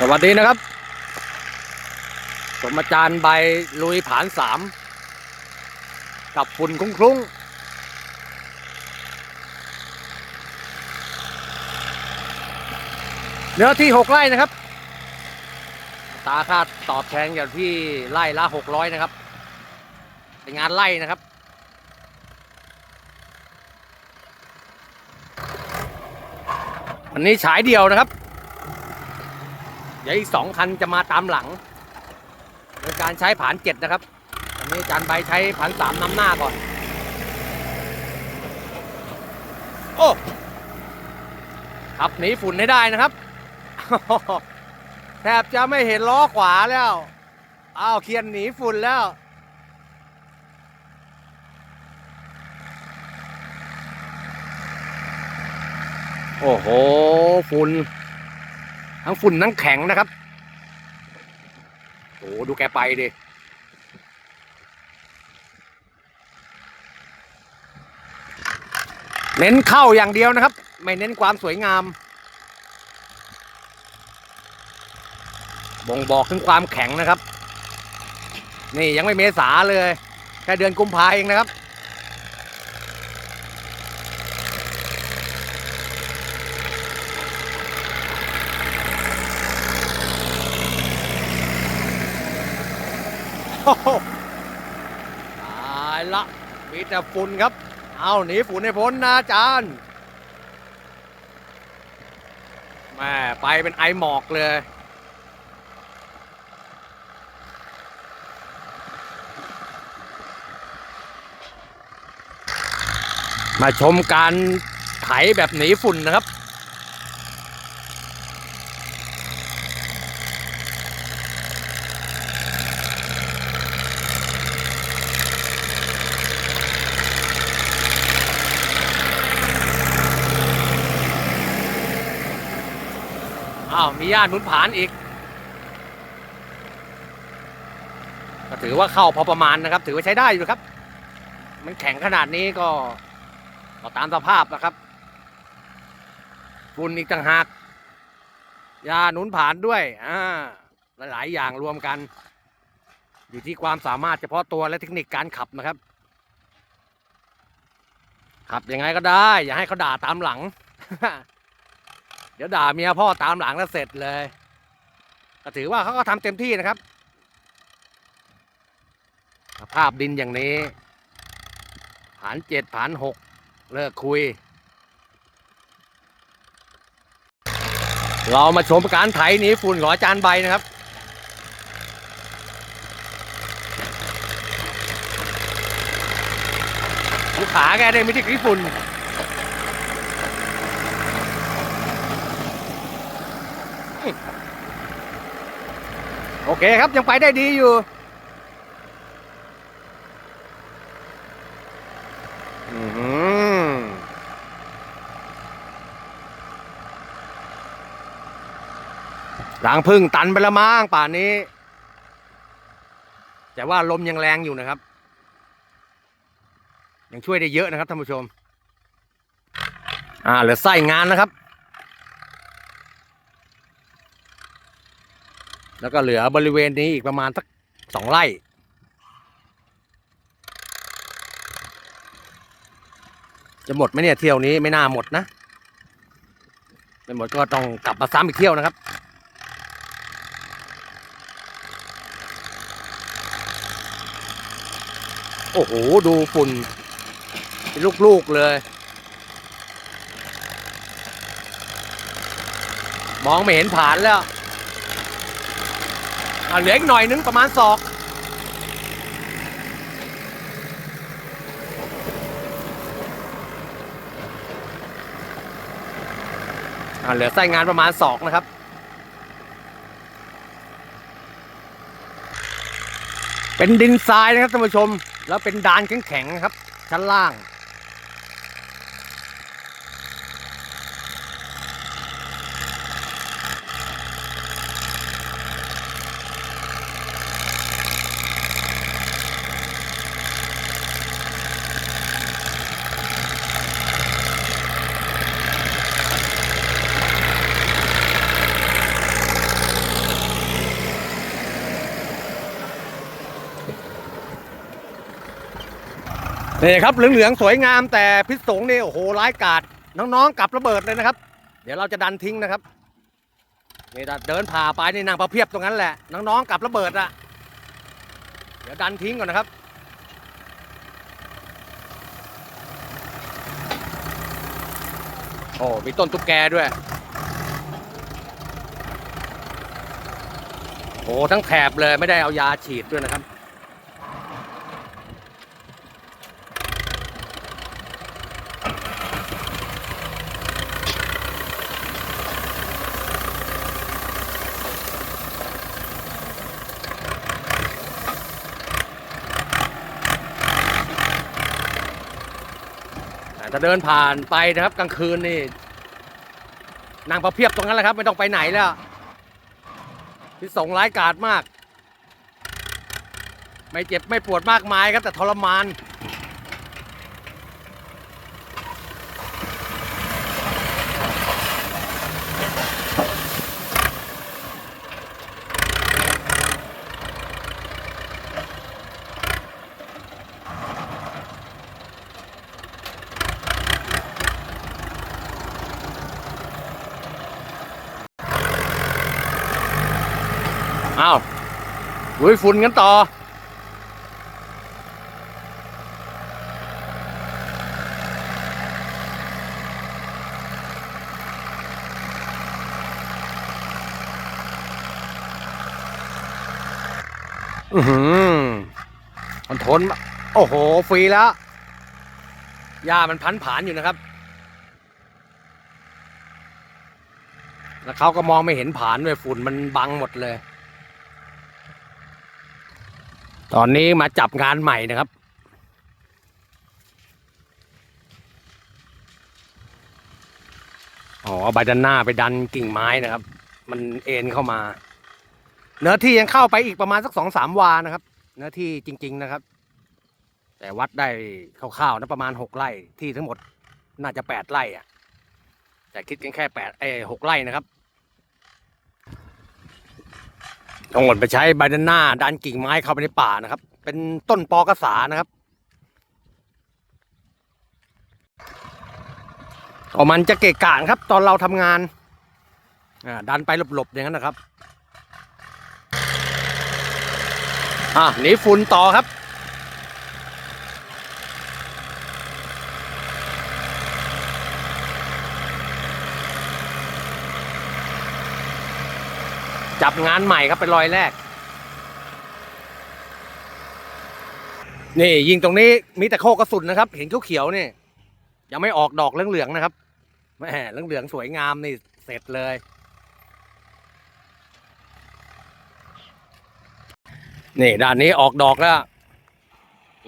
สวัสดีนะครับ สมอาจารย์ใบลุยผานสามกับฝุ่นคลุ้งคลุ้งเนื้อที่หกไร่นะครับ ตาคาดตอบแทนอย่างที่ไร่ละหกร้อยนะครับ เป็นงานไร่นะครับอันนี้ฉายเดียวนะครับ ดี๋ยวอีกสองคันจะมาตามหลังในการใช้ผานเจ็ดนะครับอันนี้อาจารย์ใบใช้ผานสามนำหน้าก่อน โอ้ขับหนีฝุ่นให้ได้นะครับ แทบจะไม่เห็นล้อขวาแล้วอ้าวเคียนหนีฝุ่นแล้วโอ้โห ฝุ่น ทั้งฝุ่นทั้งแข็งนะครับโอ้ดูแกไปดิเน้นเข้าอย่างเดียวนะครับ ไม่เน้นความสวยงาม บ่งบอกถึงความแข็งนะครับ นี่ยังไม่เมษาเลย แค่เดือนกุมภาเองนะครับ โอ้โห ตายละ มีแต่ฝุ่นครับ เอาหนีฝุ่นให้พ้นนะอาจารย์แม่ไปเป็นไอหมอกเลย มาชมการไถแบบหนีฝุ่นนะครับ มีญาติหนุนผานอีก ก็ถือว่าเข้าพอประมาณนะครับ ถือว่าใช้ได้อยู่ครับ มันแข็งขนาดนี้ก็ก็ตามสภาพนะครับฝุ่นอีกต่างหากยาหนุนผานด้วยอ่าหลาย ๆ อย่างรวมกัน อยู่ที่ความสามารถเฉพาะตัวและเทคนิคการขับนะครับ ขับยังไงก็ได้ อย่าให้เขาด่าตามหลัง เดี๋ยวด่าเมียพ่อตามหลังแล้วเสร็จเลยก็ถือว่าเขาก็ทำเต็มที่นะครับ สภาพดินอย่างนี้ ผานเจ็ดผานหกเลิกคุย เรามาชมการไถหนีฝุ่นของอาจารย์ใบนะครับขาแกได้ไม่ที่กรีฝุ่น โอเคครับยังไปได้ดีอยู่อื้อหือหลังพึ่งตันไปและมั้งป่านนี้ แต่ว่าลมยังแรงอยู่นะครับ ยังช่วยได้เยอะนะครับท่านผู้ชม อ่าเหลือไส้งานนะครับ แล้วก็เหลือบริเวณนี้อีกประมาณสักสองไร่ จะหมดไหมเนี่ยเที่ยวนี้ไม่น่าหมดนะ ไม่หมดก็ต้องกลับมาซ้ำอีกเที่ยวนะครับโอ้โห ดูฝุ่นเป็นลูก ๆ เลย มองไม่เห็นผ่านแล้ว อะเหลืออีกหน่อยนึงประมาณศอกอ่าเหลือไส้งานประมาณสองนะครับเป็นดินทรายนะครับท่านผู้ชม แล้วเป็นดานแข็งๆนะครับ ชั้นล่าง นี่ครับเหลืองๆสวยงามแต่พิษสงนี่โอ้โหร้ายกาจน้องๆกลับระเบิดเลยนะครับ เดี๋ยวเราจะดันทิ้งนะครับนี่เดินผ่าไปนี่นางประเพียบตรงนั้นแหละน้องๆกลับระเบิดอะเดี๋ยวดันทิ้งก่อนนะครับโอ้มีต้นตุ๊กแกด้วยโอ้ทั้งแถบเลยไม่ได้เอายาฉีดด้วยนะครับ เดินผ่านไปนะครับกลางคืนนี่นางประเพียบตรงนั้นแหละครับ ไม่ต้องไปไหนแล้วพิษสงร้ายกาจมาก ไม่เจ็บไม่ปวดมากมายครับแต่ทรมาน อ้าวลุยฝุ่นกันต่อ อือหือมันทน โอ้โห ฟรีแล้วหญ้ามันพันผานอยู่นะครับ แล้วเขาก็มองไม่เห็นผานด้วยฝุ่นมันบังหมดเลย ตอนนี้มาจับงานใหม่นะครับ อ๋อใบดันหน้าไปดันกิ่งไม้นะครับ มันเอ็นเข้ามา เนื้อที่ยังเข้าไปอีกประมาณสักสองสามวานะครับ เนื้อที่จริง ๆนะครับ แต่วัดได้คร่าวๆนะประมาณหกไร่ที่ทั้งหมดน่าจะแปดไร่อะแต่คิดกันแค่แปดเอ้หกไร่นะครับ ต้องหมดไปใช้ใบด้านหน้าดันกิ่งไม้เข้าไปในป่านะครับ เป็นต้นปอกระสานะครับก็มันจะเกะกะนครับ ตอนเราทำงานอ่าดันไปหลบๆอย่างนั้นนะครับ อะหนีฝุ่นต่อครับ จับงานใหม่ครับเป็นรอยแรก นี่ยิงตรงนี้มีแต่โคกกระสุนนะครับ เห็นเขียวๆนี่ยังไม่ออกดอกเหลืองๆนะครับแหมเหลืองๆสวยงามนี่เสร็จเลย นี่ด้านนี้ออกดอกแล้ว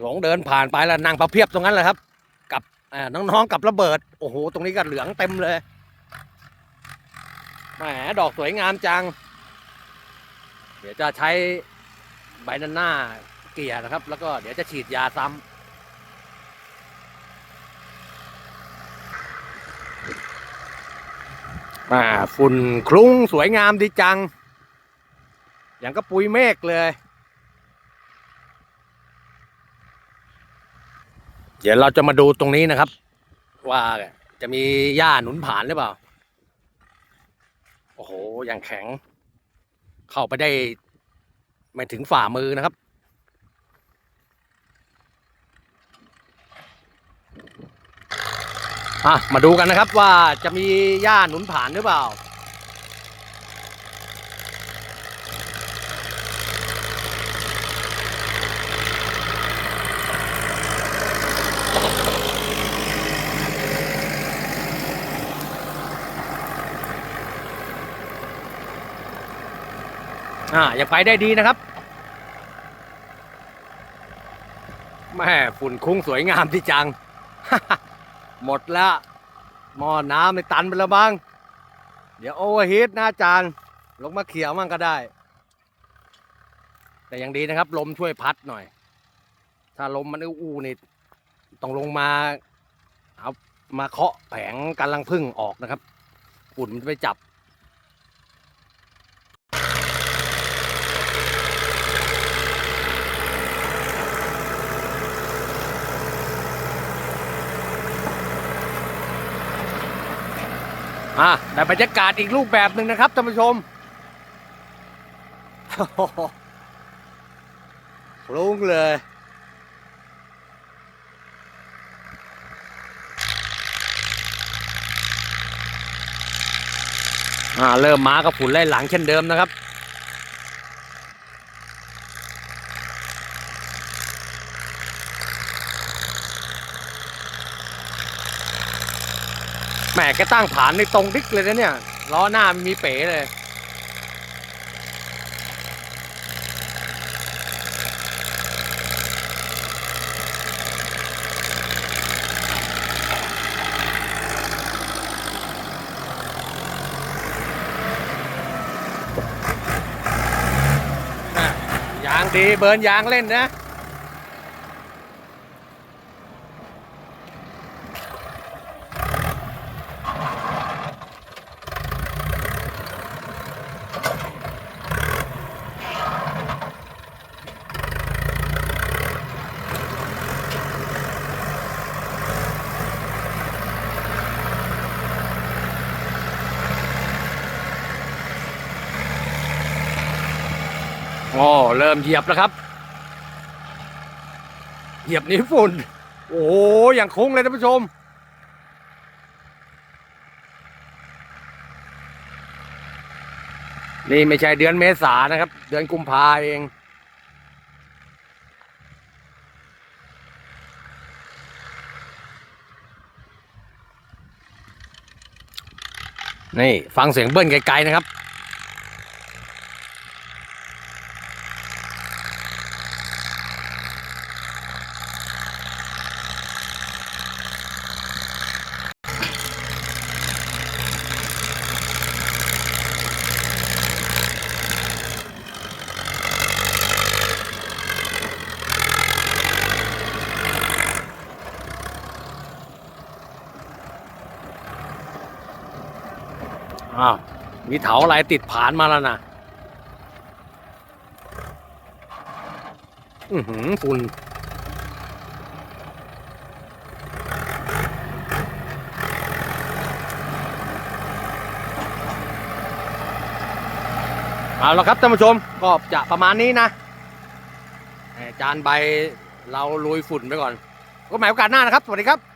หลงเดินผ่านไปแล้วนั่งประเพียบตรงนั้นแหละครับ กับน้องๆกับระเบิดโอ้โหตรงนี้ก็เหลืองเต็มเลยแหมดอกสวยงามจัง เดี๋ยวจะใช้ใบด้านหน้าเกลี่ยนะครับ แล้วก็เดี๋ยวจะฉีดยาซ้ำอ่าฝุ่นคลุ้งสวยงามดีจัง อย่างก็ปุยเมฆเลย เดี๋ยวเราจะมาดูตรงนี้นะครับ ว่าจะมีหญ้าหนุนผ่านหรือเปล่า โอ้โห อย่างแข็ง เข้าไปได้ไม่ถึงฝ่ามือนะครับอะมาดูกันนะครับว่าจะมีหญ้าหนุนผ่านหรือเปล่า อ่ายังไปได้ดีนะครับแม่ฝุ่นคุ้งสวยงามที่จัง หมดแล้วหม้อน้ำในตันไปแล้วบ้าง เดี๋ยวโอเวอร์ฮีทนะอาจารย์ลงมาเขียวมั่งก็ได้ แต่ยังดีนะครับ ลมช่วยพัดหน่อย ถ้าลมมันอู้ๆนี่ต้องลงมาเอามาเคาะแผงกันลังพึ่งออกนะครับฝุ่นมันจะไปจับ อะแต่บรรยากาศอีกรูปแบบหนึ่งนะครับท่านผู้ชมรุ้งเลย อ่า เริ่มมากับผุนไล่หลังเช่นเดิมนะครับ แหมแกตั้งฐานในตรงดิกเลยนะเนี่ยล้อหน้าม,มีเป๋เลยอะยางดีเบิร์นยางเล่นนะ โอ้เริ่มเหยียบแล้วครับ เหยียบนี้ฝุ่น โอ้โหอย่างคุ้งเลยท่านผู้ชม นี่ไม่ใช่เดือนเมษานะครับ เดือนกุมภาเองนี่ ฟังเสียงเบิ้ลไกลๆนะครับ อ้าว มีเถาอะไรติดผานมาแล้วนะอือหือฝุ่นเอาละครับท่านผู้ชมก็จะประมาณนี้นะจานใบเราลุยฝุ่นไปก่อน ก็หมายโอกาสหน้านะครับ สวัสดีครับ